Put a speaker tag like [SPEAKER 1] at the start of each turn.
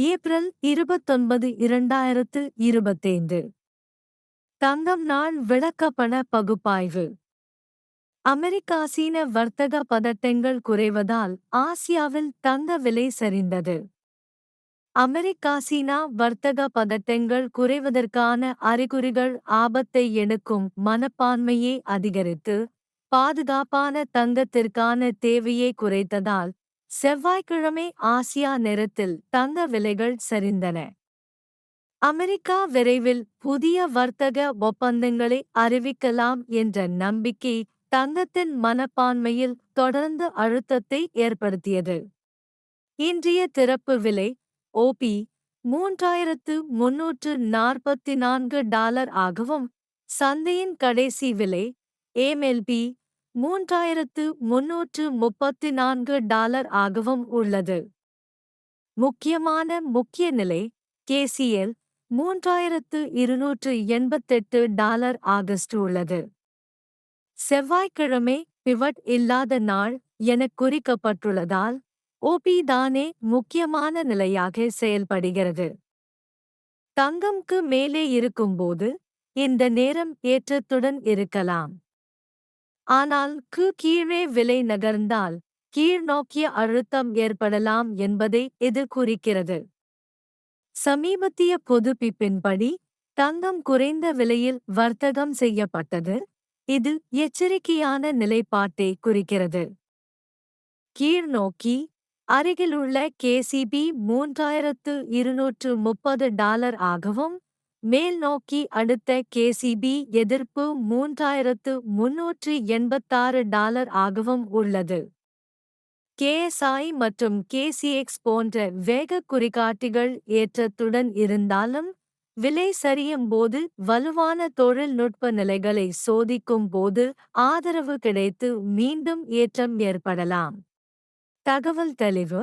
[SPEAKER 1] April இருபத்தொன்பது இரண்டாயிரத்து இருபத்தைந்து. தங்கம் நாள் விளக்கப்பண பகுப்பாய்வு. அமெரிக்கா சீன வர்த்தக பதட்டங்கள் குறைவதால் ஆசியாவில் தங்க விலை சரிந்தது. அமெரிக்கா சீனா வர்த்தக பதட்டங்கள் குறைவதற்கான அறிகுறிகள் ஆபத்தை எடுக்கும் மனப்பான்மையை அதிகரித்து பாதுகாப்பான தங்கத்திற்கான தேவையை குறைத்ததால் செவ்வாய்க்கிழமை ஆசியா நேரத்தில் தங்க விலைகள் சரிந்தன. அமெரிக்கா விரைவில் புதிய வர்த்தக ஒப்பந்தங்களை அறிவிக்கலாம் என்ற நம்பிக்கை தங்கத்தின் மனப்பான்மையில் தொடர்ந்து அழுத்தத்தை ஏற்படுத்தியது. இன்றைய திறப்பு விலை ஓபி மூன்றாயிரத்து முன்னூற்று நாற்பத்தி நான்கு டாலர் ஆகவும் சந்தையின் கடைசி விலை ஏமெல்பி மூன்றாயிரத்து முன்னூற்று முப்பத்தி நான்கு டாலர் ஆகவும் உள்ளது. முக்கியமான முக்கிய நிலை கேசிஎல் மூன்றாயிரத்து இருநூற்று எண்பத்தெட்டு டாலர் ஆகஸ்ட் உள்ளது. செவ்வாய்க்கிழமை பிவட் இல்லாத நாள் என குறிக்கப்பட்டுள்ளதால் ஓபி தானே முக்கியமான நிலையாக செயல்படுகிறது. தங்கம்க்கு மேலே இருக்கும்போது இந்த நேரம் ஏற்றத்துடன் இருக்கலாம். ஆனால் கு கீழே விலை நகர்ந்தால் கீழ்நோக்கிய அழுத்தம் ஏற்படலாம் என்பதை இது குறிக்கிறது சமீபத்திய புதுப்பிப்பின்படி தங்கம் குறைந்த விலையில் வர்த்தகம் செய்யப்பட்டது. இது எச்சரிக்கையான நிலைப்பாட்டை குறிக்கிறது. கீழ்நோக்கி அருகிலுள்ள கேசிபி மூன்றாயிரத்து இருநூற்று முப்பது டாலர் ஆகவும் மேல் நோக்கி அடுத்த கேசிபி எதிர்ப்பு மூன்றாயிரத்து முன்னூற்று எண்பத்தாறு டாலர் ஆகவும் உள்ளது. கேஎஸ்ஐ மற்றும் கேசிஎக்ஸ் போன்ற வேக குறிகாட்டிகள் ஏற்றத்துடன் இருந்தாலும் விலை சரியும் போது வலுவான தொழில்நுட்ப நிலைகளை சோதிக்கும் போது ஆதரவு கிடைத்து மீண்டும் ஏற்றம் ஏற்படலாம். தகவல் தெளிவு